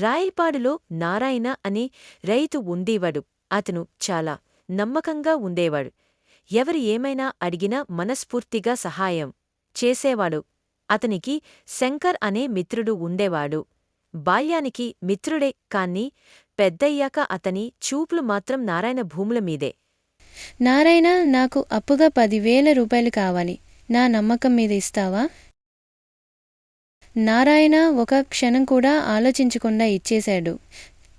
రాయపాడులో నారాయణ అనే రైతు ఉండేవాడు. అతను చాలా నమ్మకంగా ఉండేవాడు. ఎవరు ఏమైనా అడిగినా మనస్ఫూర్తిగా సహాయం చేసేవాడు. అతనికి శంకర్ అనే మిత్రుడు ఉండేవాడు. బాల్యానికి మిత్రుడే కాన్ని పెద్దయ్యాక అతని చూపులు మాత్రం నారాయణ భూముల మీదే. నారాయణ నాకు అప్పుగా పదివేల రూపాయలు కావాలి. నా నమ్మకం మీద ఇస్తావా? నారాయణ ఒక క్షణం కూడా ఆలోచించకుండా ఇచ్చేశాడు.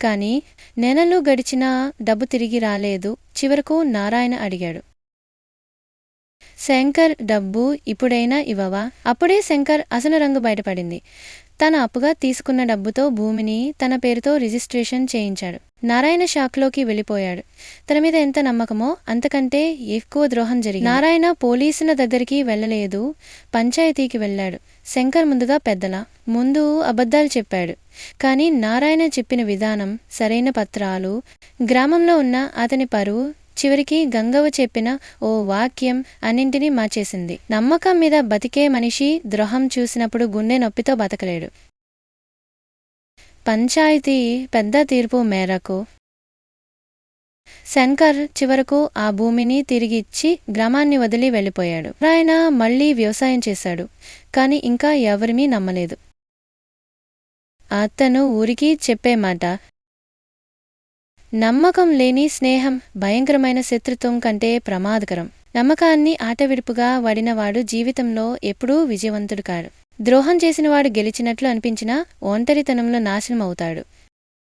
కానీ నెలలు గడిచినా డబ్బు తిరిగి రాలేదు. చివరకు నారాయణ అడిగాడు. శంకర్ డబ్బు ఇప్పుడైనా ఇవ్వవా? అప్పుడే శంకర్ అసలు రంగు బయటపడింది. తన అప్పుగా తీసుకున్న డబ్బుతో భూమిని తన పేరుతో రిజిస్ట్రేషన్ చేయించాడు. నారాయణ షాక్లోకి వెళ్ళిపోయాడు. తన మీద ఎంత నమ్మకమో అంతకంటే ఎక్కువ ద్రోహం జరిగింది. నారాయణ పోలీసుల దగ్గరికి వెళ్ళలేదు. పంచాయతీకి వెళ్ళాడు. శంకర్ ముందుగా పెద్దల ముందు అబద్ధాలు చెప్పాడు. కానీ నారాయణ చెప్పిన విధానం సరైన పత్రాలు గ్రామంలో ఉన్న అతని పరువు చివరికి గంగవ్వ చెప్పిన ఓ వాక్యం అన్నింటినీ మార్చేసింది. నమ్మకం మీద బతికే మనిషి ద్రోహం చూసినప్పుడు గుండె నొప్పితో బతకలేడు. పంచాయతీ పెద్ద తీర్పు మేరకు శంకర్ చివరకు ఆ భూమిని తిరిగిచ్చి గ్రామాన్ని వదిలి వెళ్ళిపోయాడు. ఆయన మళ్ళీ వ్యవసాయం చేశాడు కాని ఇంకా ఎవరిమీ నమ్మలేదు. అతను ఊరికి చెప్పే మాట నమ్మకం లేని స్నేహం భయంకరమైన శత్రుత్వం కంటే ప్రమాదకరం. నమ్మకాన్ని ఆటవిడుపుగా వాడినవాడు జీవితంలో ఎప్పుడూ విజయవంతుడు కాడు. ద్రోహం చేసినవాడు గెలిచినట్లు అనిపించినా ఒంటరితనంలో నాశనం అవుతాడు